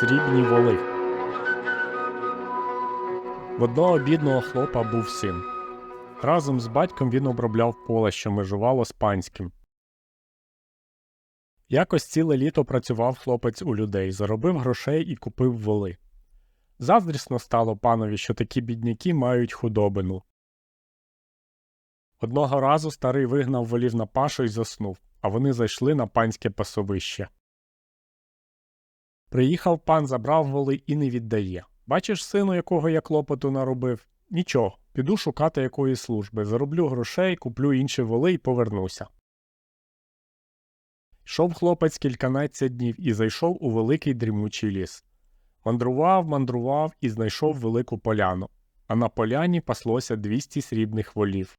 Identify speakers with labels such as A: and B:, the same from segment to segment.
A: срібні воли. В одного бідного хлопа був син. Разом з батьком він обробляв поле, що межувало з панським. Якось ціле літо працював хлопець у людей, заробив грошей і купив воли. Заздрісно стало панові, що такі бідняки мають худобину. Одного разу старий вигнав волів на пашу і заснув, а вони зайшли на панське пасовище. Приїхав пан, забрав воли і не віддає. Бачиш, сину, якого я клопоту наробив? Нічого, піду шукати якоїсь служби, зароблю грошей, куплю інші воли і повернуся. Йшов хлопець кільканадцять днів і зайшов у великий дрімучий ліс. Мандрував, мандрував і знайшов велику поляну, а на поляні паслося 200 срібних волів.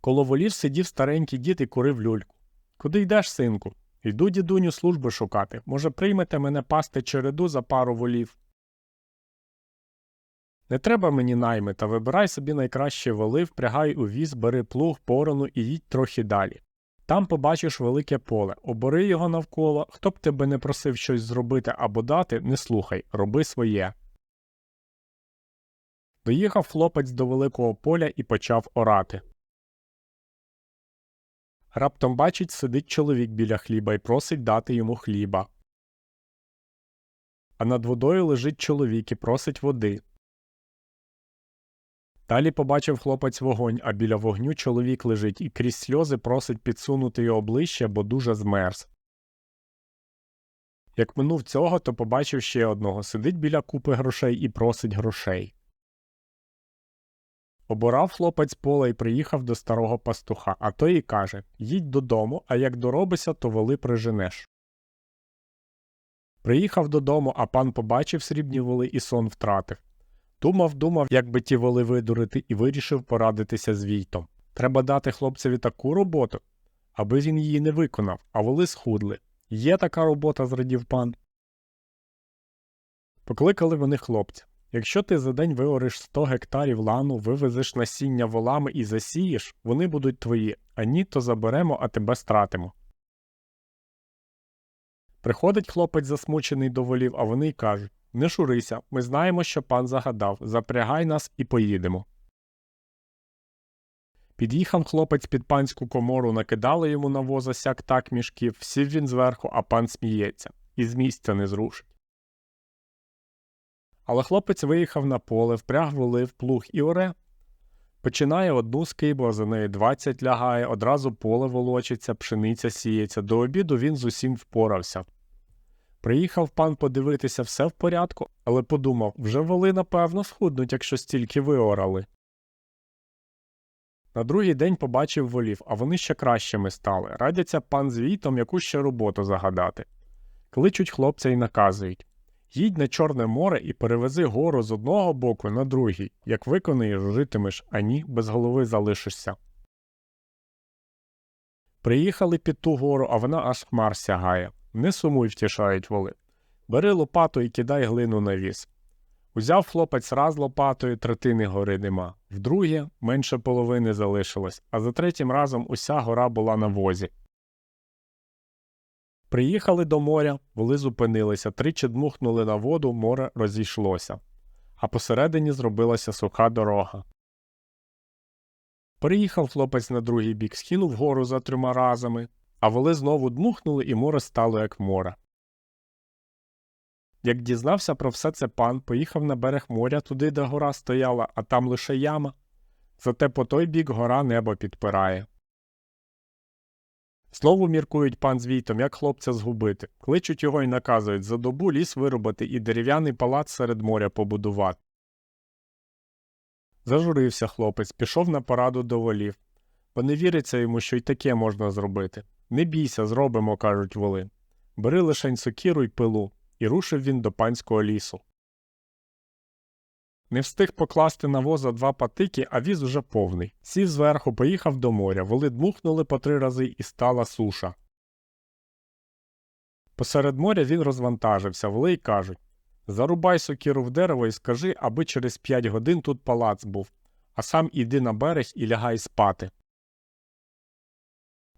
A: Коло волів сидів старенький дід і курив люльку. Куди йдеш, синку? Йду дідуню служби шукати. Може, приймете мене пасти череду за пару волів. Не треба мені найми, та вибирай собі найкращі воли, впрягай у віз, бери плуг, порону і їдь трохи далі. Там побачиш велике поле, обори його навколо, хто б тебе не просив щось зробити або дати, не слухай, роби своє. Доїхав хлопець до великого поля і почав орати. Раптом бачить, сидить чоловік біля хліба і просить дати йому хліба. А над водою лежить чоловік і просить води. Далі побачив хлопець вогонь, а біля вогню чоловік лежить і крізь сльози просить підсунути його ближче, бо дуже змерз. Як минув цього, то побачив ще одного сидить біля купи грошей і просить грошей. Оборав хлопець поле і приїхав до старого пастуха, а той і каже Їдь додому, а як доробися, то воли приженеш. Приїхав додому, а пан побачив срібні воли і сон втратив. Думав, думав, як би ті воли видурити, і вирішив порадитися з Війтом. Треба дати хлопцеві таку роботу, аби він її не виконав, а воли схудли. Є така робота, зрадів пан. Покликали вони хлопця. Якщо ти за день виориш 100 гектарів лану, вивезеш насіння волами і засієш, вони будуть твої, а ні, то заберемо, а тебе стратимо. Приходить хлопець засмучений до волів, а вони й кажуть Не шурися, ми знаємо, що пан загадав, запрягай нас і поїдемо. Під'їхав хлопець під панську комору, накидали йому на воза сяк так мішків, сів він зверху, а пан сміється, і з місця не зрушить. Але хлопець виїхав на поле, впряг волив, плуг і оре. Починає одну скибу, а за неї двадцять лягає, одразу поле волочиться, пшениця сіється. До обіду він з усім впорався. Приїхав пан подивитися все в порядку, але подумав вже воли, напевно, схуднуть, якщо стільки виорали. На другий день побачив волів, а вони ще кращими стали. Радяться пан з війтом яку ще роботу загадати. Кличуть хлопця і наказують Їдь на Чорне море і перевези гору з одного боку на другий. Як виконаєш, житимеш, а ні, без голови залишишся. Приїхали під ту гору, а вона аж хмар сягає. Не сумуй, втішають воли. Бери лопату і кидай глину на віз. Узяв хлопець раз лопатою, третини гори нема. Вдруге менше половини залишилось, а за третім разом уся гора була на возі. Приїхали до моря, воли зупинилися, тричі дмухнули на воду, море розійшлося, а посередині зробилася суха дорога. Приїхав хлопець на другий бік, скинув гору за трьома разами, а воли знову дмухнули, і море стало як море. Як дізнався про все це пан, поїхав на берег моря туди, де гора стояла, а там лише яма. Зате по той бік гора небо підпирає. Знову міркують пан з як хлопця згубити. Кличуть його і наказують за добу ліс вирубати і дерев'яний палац серед моря побудувати. Зажурився хлопець, пішов на пораду до волів. Бо не віриться йому, що й таке можна зробити. Не бійся, зробимо, кажуть воли. Бери лишень сокіру й пилу, і рушив він до панського лісу. Не встиг покласти на воза два патики, а віз уже повний. Сів зверху, поїхав до моря, воли дмухнули по три рази і стала суша. Посеред моря він розвантажився, воли й кажуть Зарубай сокіру в дерево і скажи, аби через п'ять годин тут палац був, а сам іди на берег і лягай спати.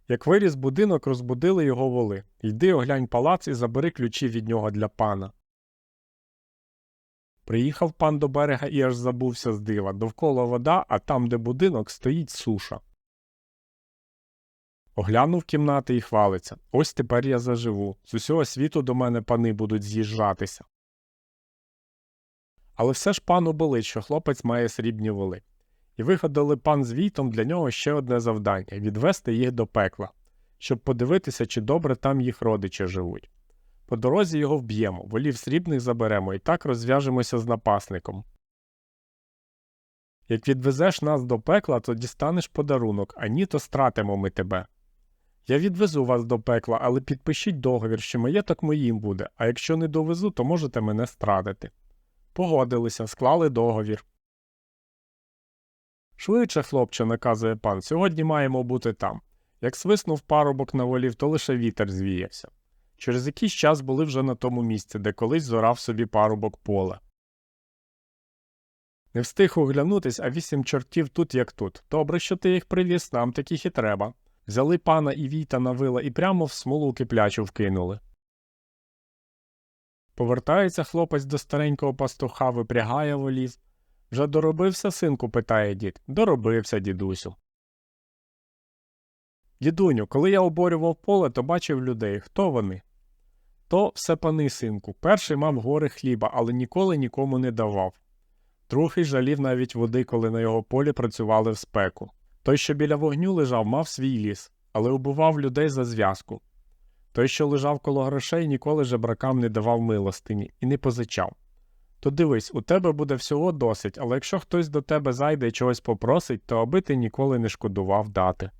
A: Як виріс будинок, розбудили його воли. Йди оглянь палац і забери ключі від нього для пана. Приїхав пан до берега і аж забувся з дива. Довкола вода, а там, де будинок, стоїть суша. Оглянув кімнати і хвалиться. Ось тепер я заживу. З усього світу до мене пани будуть з'їжджатися. Але все ж пану болить, що хлопець має срібні воли. І вигадали пан з Війтом для нього ще одне завдання відвести їх до пекла, щоб подивитися, чи добре там їх родичі живуть. По дорозі його вб'ємо, волів срібних заберемо і так розв'яжемося з напасником. Як відвезеш нас до пекла, то дістанеш подарунок, а ні, то стратимо ми тебе. Я відвезу вас до пекла, але підпишіть договір, що маєток моїм буде, а якщо не довезу, то можете мене стратити. Погодилися, склали договір. Швидше, хлопче, наказує пан, сьогодні маємо бути там. Як свиснув парубок на волів, то лише вітер звіявся. Через якийсь час були вже на тому місці, де колись зорав собі парубок поле. Не встиг оглянутись, а вісім чортів тут як тут. Добре, що ти їх привіз, нам таких і треба. Взяли пана і війта на вила і прямо в смолу киплячу вкинули. Повертається хлопець до старенького пастуха, випрягає волів. Вже доробився, синку? питає дід. Доробився, дідусю. Дідуню, коли я оборював поле, то бачив людей. Хто вони? То все пани, синку. Перший мав гори хліба, але ніколи нікому не давав. Другий жалів навіть води, коли на його полі працювали в спеку. Той, що біля вогню лежав, мав свій ліс, але убивав людей за зв'язку. Той, що лежав коло грошей, ніколи жебракам не давав милостині і не позичав. То дивись, у тебе буде всього досить, але якщо хтось до тебе зайде і чогось попросить, то аби ти ніколи не шкодував дати.